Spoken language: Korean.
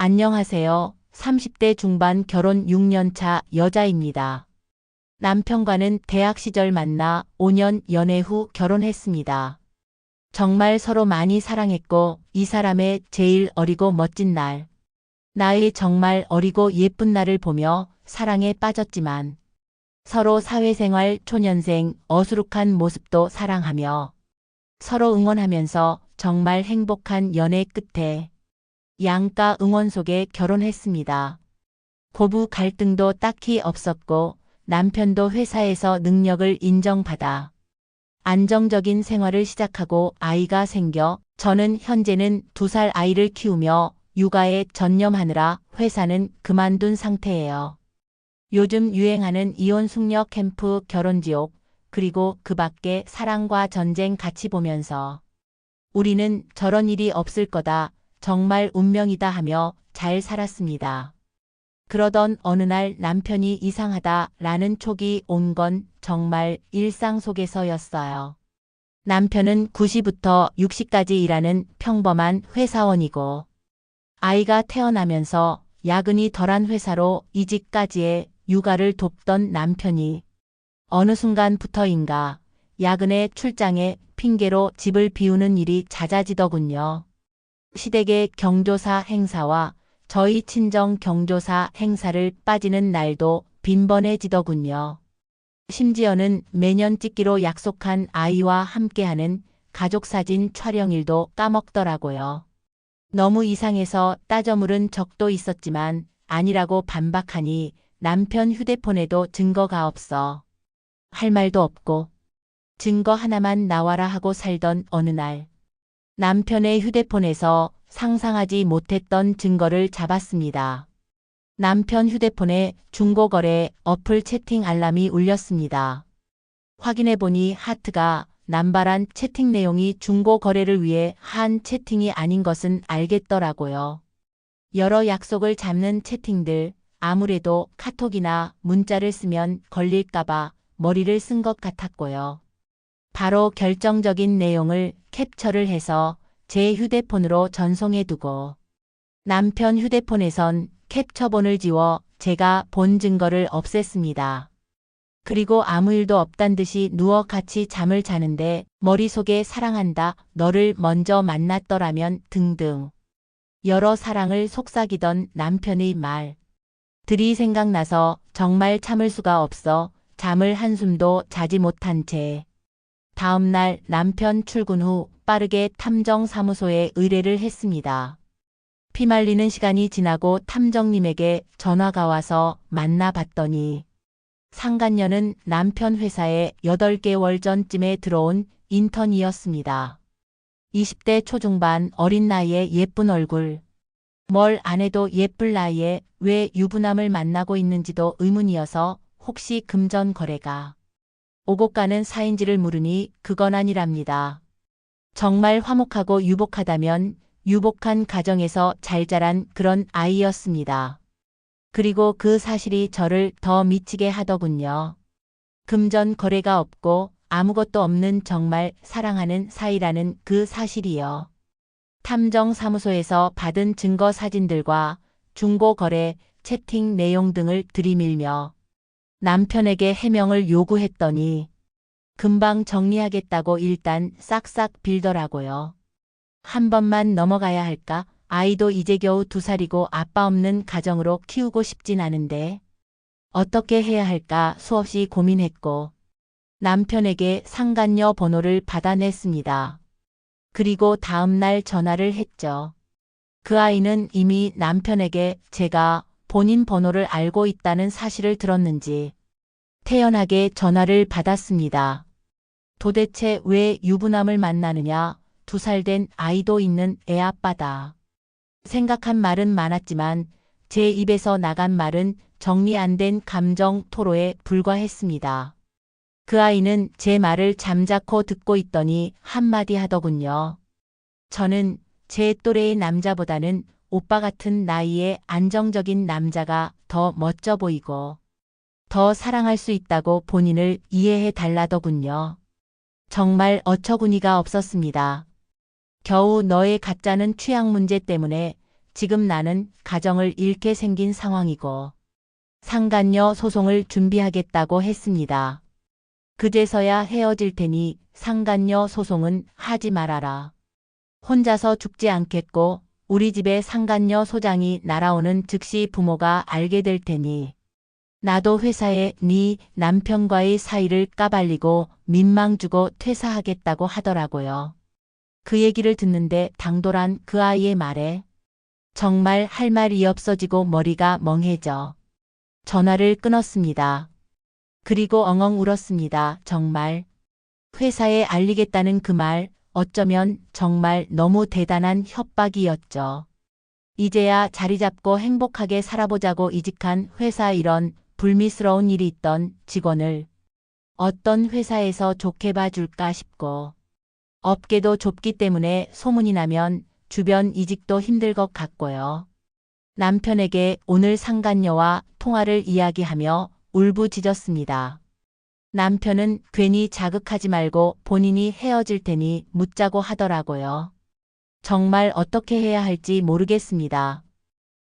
안녕하세요. 30대 중반 결혼 6년차 여자입니다. 남편과는 대학 시절 만나 5년 연애 후 결혼했습니다. 정말 서로 많이 사랑했고 이 사람의 제일 어리고 멋진 날. 나의 정말 어리고 예쁜 날을 보며 사랑에 빠졌지만 서로 사회생활 초년생 어수룩한 모습도 사랑하며 서로 응원하면서 정말 행복한 연애 끝에 양가 응원 속에 결혼했습니다. 고부 갈등도 딱히 없었고 남편도 회사에서 능력을 인정받아 안정적인 생활을 시작하고 아이가 생겨 저는 현재는 두 살 아이를 키우며 육아에 전념하느라 회사는 그만둔 상태예요. 요즘 유행하는 이혼 숙녀 캠프 결혼 지옥 그리고 그 밖에 사랑과 전쟁 같이 보면서 우리는 저런 일이 없을 거다 정말 운명이다 하며 잘 살았습니다. 그러던 어느 날 남편이 이상하다 라는 촉이 온 건 정말 일상 속에서였어요. 남편은 9시부터 6시까지 일하는 평범한 회사원이고 아이가 태어나면서 야근이 덜한 회사로 이직까지의 육아를 돕던 남편이 어느 순간부터인가 야근의 출장에 핑계로 집을 비우는 일이 잦아지더군요. 시댁의 경조사 행사와 저희 친정 경조사 행사를 빠지는 날도 빈번해지더군요. 심지어는 매년 찍기로 약속한 아이와 함께하는 가족사진 촬영일도 까먹더라고요. 너무 이상해서 따져 물은 적도 있었지만 아니라고 반박하니 남편 휴대폰에도 증거가 없어. 할 말도 없고 증거 하나만 나와라 하고 살던 어느 날 남편의 휴대폰에서 상상하지 못했던 증거를 잡았습니다. 남편 휴대폰에 중고거래 어플 채팅 알람이 울렸습니다. 확인해보니 하트가 남발한 채팅 내용이 중고거래를 위해 한 채팅이 아닌 것은 알겠더라고요. 여러 약속을 잡는 채팅들, 아무래도 카톡이나 문자를 쓰면 걸릴까봐 머리를 쓴 것 같았고요. 바로 결정적인 내용을 캡처를 해서 제 휴대폰으로 전송해 두고 남편 휴대폰에선 캡처본을 지워 제가 본 증거를 없앴습니다. 그리고 아무 일도 없단 듯이 누워 같이 잠을 자는데 머릿속에 사랑한다, 너를 먼저 만났더라면 등등. 여러 사랑을 속삭이던 남편의 말. 들이 생각나서 정말 참을 수가 없어 잠을 한숨도 자지 못한 채. 다음 날 남편 출근 후 빠르게 탐정사무소에 의뢰를 했습니다. 피말리는 시간이 지나고 탐정님에게 전화가 와서 만나봤더니 상간녀는 남편 회사에 8개월 전쯤에 들어온 인턴이었습니다. 20대 초중반 어린 나이에 예쁜 얼굴. 뭘 안 해도 예쁠 나이에 왜 유부남을 만나고 있는지도 의문이어서 혹시 금전 거래가 오고 가는 사인지를 물으니 그건 아니랍니다. 정말 화목하고 유복하다면 유복한 가정에서 잘 자란 그런 아이였습니다. 그리고 그 사실이 저를 더 미치게 하더군요. 금전 거래가 없고 아무것도 없는 정말 사랑하는 사이라는 그 사실이요. 탐정사무소에서 받은 증거 사진들과 중고 거래, 채팅 내용 등을 들이밀며 남편에게 해명을 요구했더니 금방 정리하겠다고 일단 싹싹 빌더라고요. 한 번만 넘어가야 할까? 아이도 이제 겨우 두 살이고 아빠 없는 가정으로 키우고 싶진 않은데 어떻게 해야 할까 수없이 고민했고 남편에게 상간녀 번호를 받아냈습니다. 그리고 다음날 전화를 했죠. 그 아이는 이미 남편에게 제가 본인 번호를 알고 있다는 사실을 들었는지 태연하게 전화를 받았습니다. 도대체 왜 유부남을 만나느냐 두 살 된 아이도 있는 애 아빠다. 생각한 말은 많았지만 제 입에서 나간 말은 정리 안 된 감정 토로에 불과했습니다. 그 아이는 제 말을 잠자코 듣고 있더니 한마디 하더군요. 저는 제 또래의 남자보다는 오빠 같은 나이의 안정적인 남자가 더 멋져 보이고 더 사랑할 수 있다고 본인을 이해해 달라더군요. 정말 어처구니가 없었습니다. 겨우 너의 가짜는 취향 문제 때문에 지금 나는 가정을 잃게 생긴 상황이고 상간녀 소송을 준비하겠다고 했습니다. 그제서야 헤어질 테니 상간녀 소송은 하지 말아라. 혼자서 죽지 않겠고 우리 집에 상간녀 소장이 날아오는 즉시 부모가 알게 될 테니 나도 회사에 네 남편과의 사이를 까발리고 민망 주고 퇴사하겠다고 하더라고요. 그 얘기를 듣는데 당돌한 그 아이의 말에 정말 할 말이 없어지고 머리가 멍해져 전화를 끊었습니다. 그리고 엉엉 울었습니다. 정말 회사에 알리겠다는 그 말 어쩌면 정말 너무 대단한 협박이었죠. 이제야 자리 잡고 행복하게 살아보자고 이직한 회사 이런 불미스러운 일이 있던 직원을 어떤 회사에서 좋게 봐줄까 싶고 업계도 좁기 때문에 소문이 나면 주변 이직도 힘들 것 같고요. 남편에게 오늘 상간녀와 통화를 이야기하며 울부짖었습니다. 남편은 괜히 자극하지 말고 본인이 헤어질 테니 묻자고 하더라고요. 정말 어떻게 해야 할지 모르겠습니다.